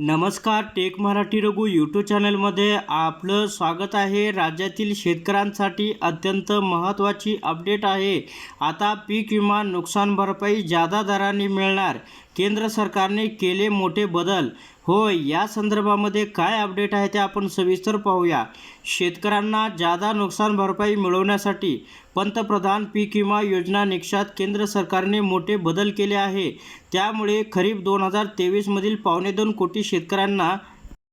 नमस्कार take Marathi Raghu YouTube चॅनलमध्ये आपलं स्वागत आहे. राज्यातील शेतकऱ्यांसाठी अत्यंत महत्त्वाची अपडेट आहे. आता पीक विमा नुकसान भरपाई जादा दराने मिळणार. केंद्र सरकारने केले मोठे बदल. होय या संदर्भामध्ये काय अपडेट आहे ते आपण सविस्तर पाहूया. शेतकऱ्यांना जादा नुकसान भरपाई मिळवण्यासाठी पंतप्रधान पीक विमा योजना निकषात केंद्र सरकारने मोठे बदल केले आहे. त्यामुळे खरीप दोन हजार तेवीसमधील पावणे दोन कोटी शेतकऱ्यांना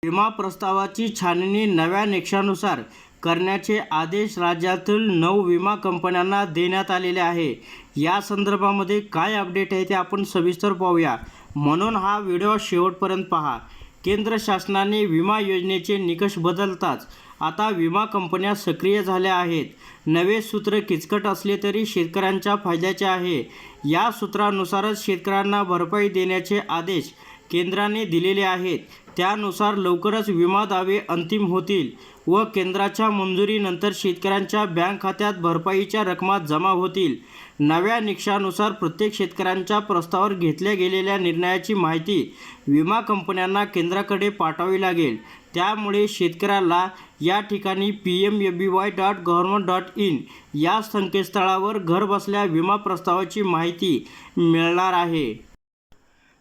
विमा प्रस्तावाची छाननी नव्या निकषानुसार करण्याचे आदेश राज्यातील नऊ विमा कंपन्यांना देण्यात आलेले आहे. या संदर्भामध्ये काय अपडेट आहे ते आपण सविस्तर पाहूया. म्हणून हा व्हिडिओ शेवटपर्यंत पहा. केंद्र शासनाने विमा योजनेचे निकष बदलताच आता विमा कंपन्या सक्रिय झाल्या आहेत. नवे सूत्र किचकट असले तरी शेतकऱ्यांच्या फायद्याचे आहे. या सूत्रानुसारच शेतकऱ्यांना भरपाई देण्याचे आदेश केंद्राने दिलेले आहेत. त्यानुसार लवकरच विमा दावे अंतिम होतील व केंद्राच्या मंजुरीनंतर शेतकऱ्यांच्या बँक खात्यात भरपाईच्या रकमा जमा होतील. नव्या निकषानुसार प्रत्येक शेतकऱ्यांच्या प्रस्तावावर घेतल्या गेलेल्या निर्णयाची माहिती विमा कंपन्यांना केंद्राकडे पाठवावी लागेल. त्यामुळे शेतकऱ्याला या ठिकाणी P M A B Y dot government dot in या संकेतस्थळावर घरबसल्या विमा प्रस्तावाची माहिती मिळणार आहे.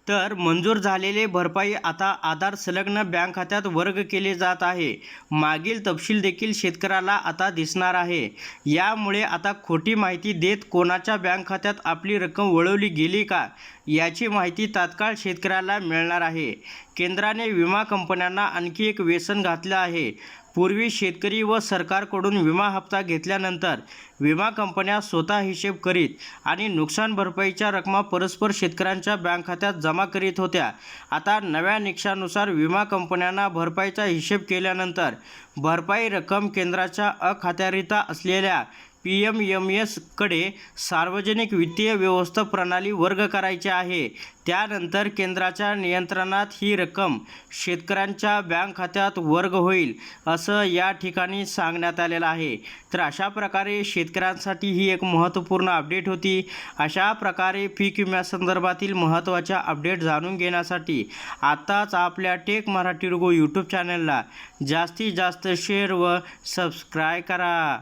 तर मंजूर झालेले भरपाई आता आधार संलग्न बँक खात्यात वर्ग केले जात आहे. मागील तपशील देखील शेतकऱ्याला आता दिसणार आहे. यामुळे आता खोटी माहिती देत कोणाच्या बँक खात्यात आपली रक्कम वळवली गेली का याची माहिती तात्काळ शेतकऱ्याला मिळणार आहे. केंद्राने विमा कंपन्यांना आणखी एक व्यसन घातलं आहे. पूर्वी शेतकरी व सरकारकडून विमा हप्ता घेतल्यानंतर विमा कंपन्या स्वतः हिशेब करीत आणि नुकसान भरपाईच्या रकमा परस्पर शेतकऱ्यांच्या बँक खात्यात जमा करीत होत्या. आता नव्या निकषानुसार विमा कंपन्यांना भरपाईचा हिशेब केल्यानंतर भरपाई रक्कम केंद्राच्या अखात्यारिता असलेल्या पी एम एम एसकडे सार्वजनिक वित्तीय व्यवस्था प्रणाली वर्ग करायची आहे. त्यानंतर केंद्राच्या नियंत्रणात ही रक्कम शेतकऱ्यांच्या बँक खात्यात वर्ग होईल असं या ठिकाणी सांगण्यात आलेलं आहे. तर अशा प्रकारे शेतकऱ्यांसाठी ही एक महत्त्वपूर्ण अपडेट होती. अशा प्रकारे पीक विम्यासंदर्भातील महत्त्वाच्या अपडेट जाणून घेण्यासाठी आत्ताच आपल्या टेक मराठी रुगो यूट्यूब चॅनलला जास्तीत जास्त शेअर व सबस्क्राय करा.